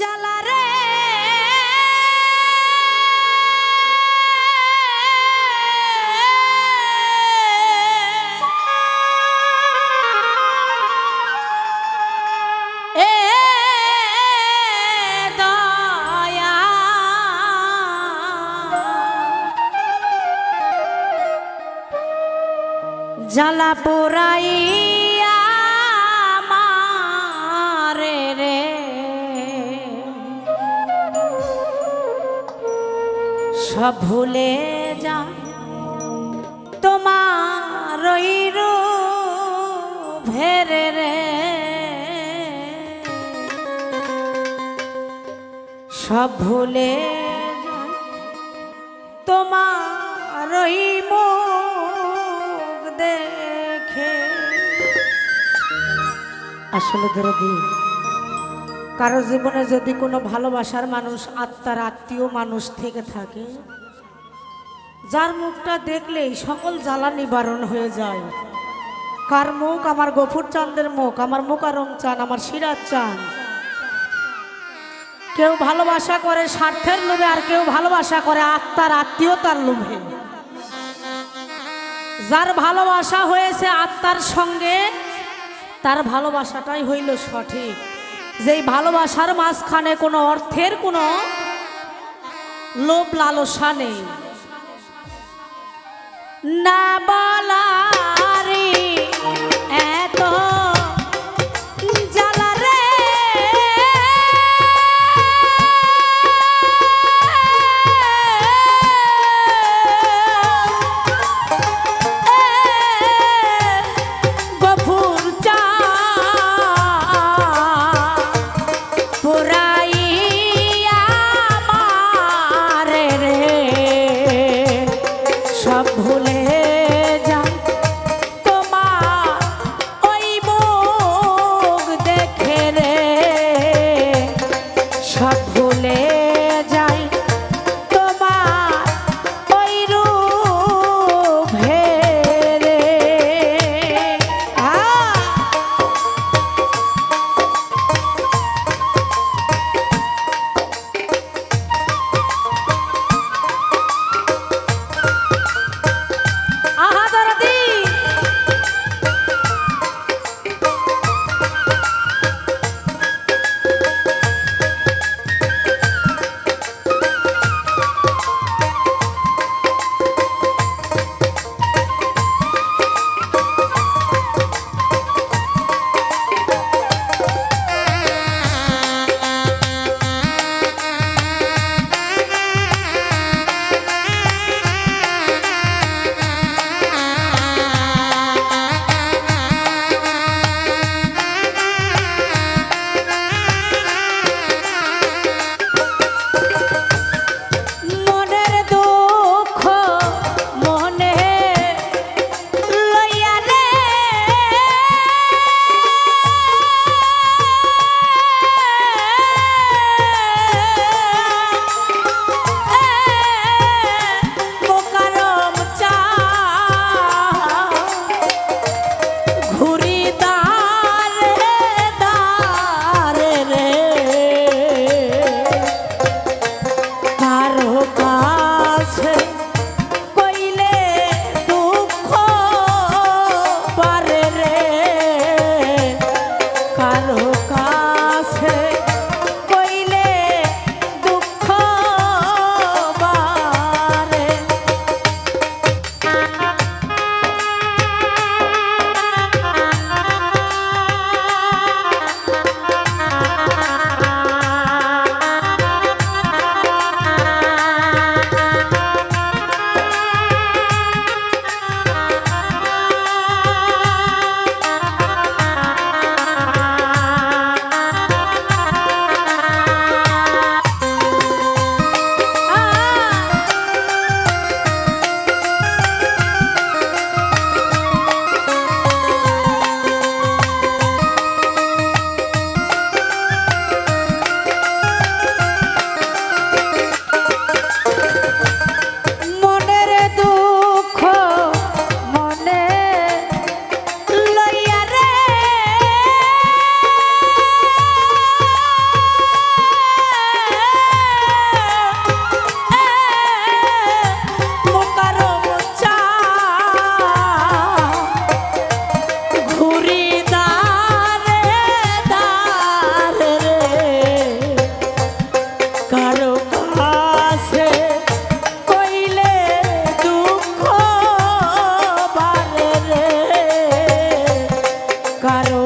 জ্বালা রে। জ্বালা পোড়াইয়া সব ভুলে যা তোমার ভেরে রে। সব ভুলে তোমার মুখ দেখে। আসলে দরদি কারও জীবনে যদি কোনো ভালোবাসার মানুষ আত্মার আত্মীয় মানুষ থেকে থাকে, যার মুখটা দেখলেই সকল জ্বালা নিবারণ হয়ে যায়। কার মুখ? আমার গফুর চাঁদের মুখ, আমার মুখারম চান আমার সিরাজ চান কেউ ভালোবাসা করে স্বার্থের লোভে, আর কেউ ভালোবাসা করে আত্মার আত্মীয়তার লোভে। যার ভালোবাসা হয়েছে আত্মার সঙ্গে, তার ভালোবাসাটাই হইল সঠিক। যেই ভালোবাসার মাঝখানে কোনো অর্থের কোনো লোভ লালসা নেই। না এত সব ভুলে carro.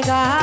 জায়গা